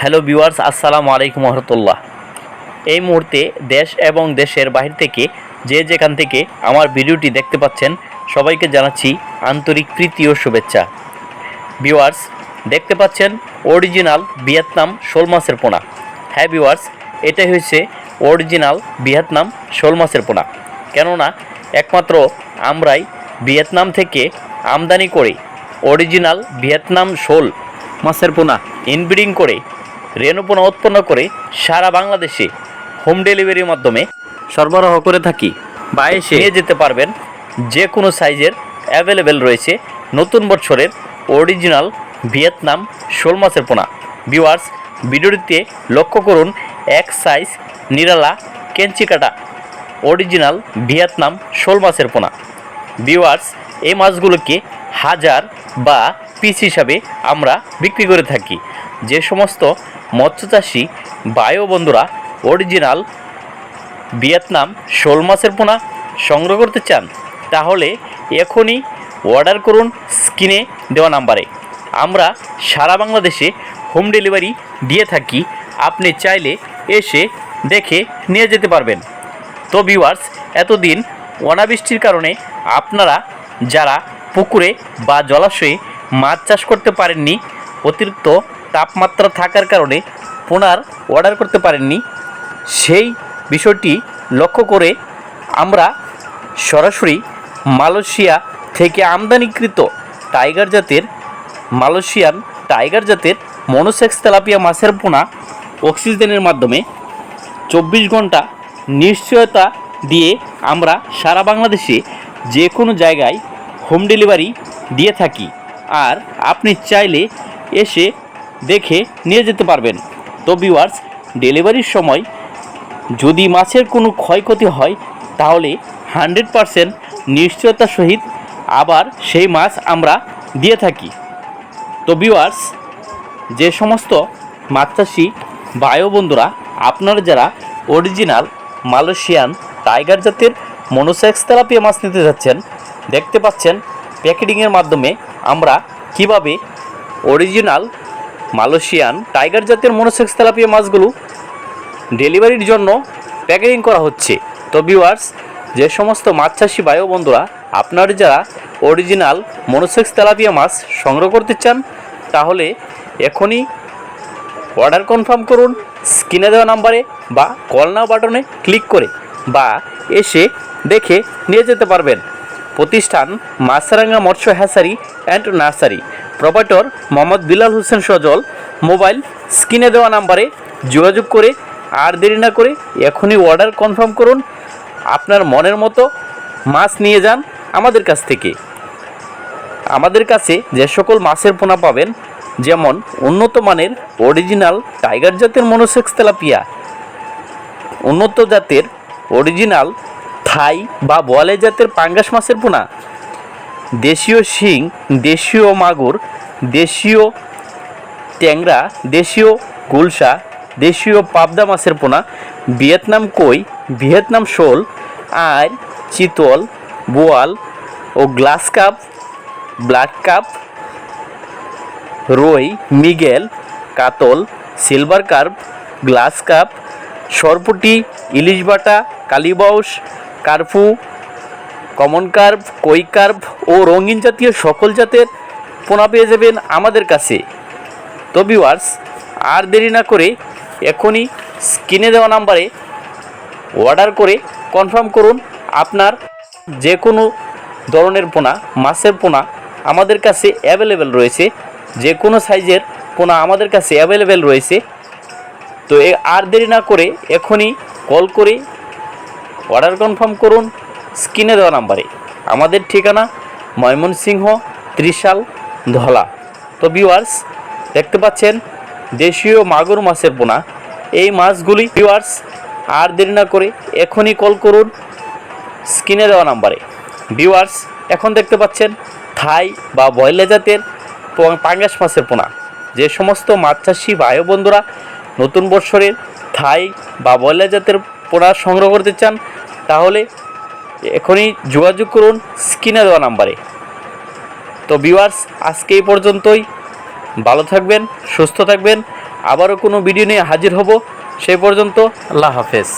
Hello viewers, আসসালামু আলাইকুম রহমতুল্লাহ এই মুহূর্তে দেশ এবং দেশের বাহির থেকে যে যেখান থেকে আমার ভিডিওটি দেখতে পাচ্ছেন, সবাইকে জানাচ্ছি আন্তরিক প্রীতি ও শুভেচ্ছা। ভিউয়ার্স, দেখতে পাচ্ছেন অরিজিনাল ভিয়েতনাম শোল মাছের পোনা। হ্যাঁ ভিউয়ার্স, এটাই হচ্ছে অরিজিনাল ভিয়েতনাম শোল মাছের পোনা। কেননা, একমাত্র আমরাই ভিয়েতনাম থেকে আমদানি করে অরিজিনাল ভিয়েতনাম শোল মাছের পোনা ইনব্রিডিং করে রেণুপোনা উৎপন্ন করে সারা বাংলাদেশে হোম ডেলিভারির মাধ্যমে সরবরাহ করে থাকি। বা এসে নিয়ে যেতে পারবেন যে কোনো সাইজের অ্যাভেলেবেল রয়েছে নতুন বছরের অরিজিনাল ভিয়েতনাম শোল মাছের পোনা। ভিউয়ার্স ভিডিওটিতে লক্ষ্য করুন, এক সাইজ নিরালা কেঞ্চি কাটা অরিজিনাল ভিয়েতনাম শোল মাছের পোনা। ভিউয়ার্স এই মাছগুলোকে হাজার বা পিস হিসাবে আমরা বিক্রি করে থাকি। যে সমস্ত মৎস্যচাষী বায়ু বন্ধুরা অরিজিনাল ভিয়েতনাম শোল মাছের পোনা সংগ্রহ করতে চান, তাহলে এখনই অর্ডার করুন স্ক্রিনে দেওয়া নাম্বারে আমরা সারা বাংলাদেশে হোম ডেলিভারি দিয়ে থাকি, আপনি চাইলে এসে দেখে নিয়ে যেতে পারবেন। তো ভিউয়ার্স এতদিন অনাবৃষ্টির কারণে আপনারা যারা পুকুরে বা জলাশয়ে মাছ চাষ করতে পারেননি, অতিরিক্ত তাপমাত্রা থাকার কারণে পোনার অর্ডার করতে পারেননি। সেই বিষয়টি লক্ষ্য করে আমরা সরাসরি মালয়েশিয়া থেকে আমদানিকৃত টাইগার জাতের, মালয়েশিয়ান টাইগার জাতের মনোসেক্স তেলাপিয়া মাছের পোনা অক্সিজেনের মাধ্যমে চব্বিশ ঘণ্টা নিশ্চয়তা দিয়ে আমরা সারা বাংলাদেশে যে কোনো জায়গায় হোম ডেলিভারি দিয়ে থাকি। আর আপনি চাইলে এসে দেখে নিয়ে যেতে পারবেন। তো ভিউয়ার্স ডেলিভারির সময় যদি মাছের কোনো ক্ষয়ক্ষতি হয়, তাহলে হান্ড্রেড পারসেন্ট নিশ্চয়তার সহিত আবার সেই মাছ আমরা দিয়ে থাকি। তো ভিউয়ার্স যে সমস্ত মাছ চাষি বায়ু বন্ধুরা, আপনারা যারা অরিজিনাল মালয়েশিয়ান টাইগার জাতের মনোসেক্স তেলাপিয়া মাছ নিতে যাচ্ছেন, দেখতে পাচ্ছেন প্যাকেটিংয়ের মাধ্যমে আমরা কীভাবে অরিজিনাল মালয়েশিয়ান টাইগার জাতের মনোসেক্স তেলাপিয়া মাছগুলো ডেলিভারির জন্য প্যাকেজিং করা হচ্ছে। তো ভিউয়ার্স, যে সমস্ত মাছ চাষি বায়ু বন্ধুরা, আপনার যারা অরিজিনাল মনোসেক্স তেলাপিয়া মাছ সংগ্রহ করতে চান, তাহলে এখনই অর্ডার কনফার্ম করুন, স্ক্রিনে দেওয়া নাম্বারে বা কল নাও বাটনে ক্লিক করে বা এসে দেখে নিয়ে যেতে পারবেন। প্রতিষ্ঠান মাছরাঙ্গা মৎস্য hatchery and nursery. Proprietor Mohammad Bilal Hossain Sajal, mobile স্ক্রিনে দেওয়া নাম্বারে যোগাযোগ করে, আর দেরি না করে এখনই অর্ডার কনফার্ম করুন। আপনার মনের মতো মাছ নিয়ে যান আমাদের কাছ থেকে। আমাদের কাছে যে সকল মাছের পোনা পাবেন, যেমন উন্নত মানের অরিজিনাল টাইগার জাতের মনোসেক্স তেলাপিয়া, উন্নত জাতের অরিজিনাল থাই বা বলে জাতের পাঙ্গাস মাছের পোনা দেশীয় শিং, দেশীয় মাগুর, দেশীয় ট্যাংরা, দেশীয় গুলশা, দেশীয় পাবদা মাছের পোনা, ভিয়েতনাম কই, ভিয়েতনাম শোল আর চিতল, বোয়াল ও গ্লাস কাপ, ব্ল্যাক কাপ, রুই, মিগেল, কাতল, সিলভার কার্প, গ্লাস কাপ, সরপুটি, ইলিশ বাটা কালীবাউস কার্পু কমন কার্প কই কার্প ও রঙিন জাতীয় সকল জাতের পোনা পেয়ে যাবেন আমাদের কাছে। তো ভিউয়ার্স আর দেরি না করে এখনই স্ক্রিনে দেওয়া নাম্বারে অর্ডার করে কনফার্ম করুন আপনার যে কোনো ধরনের পোনা, মাছের পোনা আমাদের কাছে অ্যাভেলেবেল রয়েছে। যে কোনো সাইজের পোনা আমাদের কাছে অ্যাভেলেবেল রয়েছে। তো আর দেরি না করে এখনই কল করে অর্ডার কনফার্ম করুন। স্ক্রিনে দেওয়া নাম্বারে। আমাদের ঠিকানা ময়মনসিংহ, ত্রিশাল, ধলা। তো ভিউয়ার্স দেখতে পাচ্ছেন, দেশীয় মাগুর মাছের পোনা এই মাছগুলি ভিউয়ার্স আর দেরি না করে এখনই কল করুন স্ক্রিনে দেওয়া নাম্বারে। ভিউয়ার্স এখন দেখতে পাচ্ছেন, থাই বা বয়লা জাতের পাঙ্গাস মাছের পোনা। যে সমস্ত মাছ চাষি ভাই বন্ধুরা নতুন বৎসরের থাই বা বয়লা জাতের পোনা সংগ্রহ করতে চান, তাহলে এখনই যোগাযোগ করুন স্ক্রিনে দেওয়া নাম্বারে। তো ভিউয়ার্স আজকে এই পর্যন্তই। ভালো থাকবেন, সুস্থ থাকবেন। আবারও কোনো ভিডিও নিয়ে হাজির হব। সেই পর্যন্ত, আল্লাহ হাফেজ।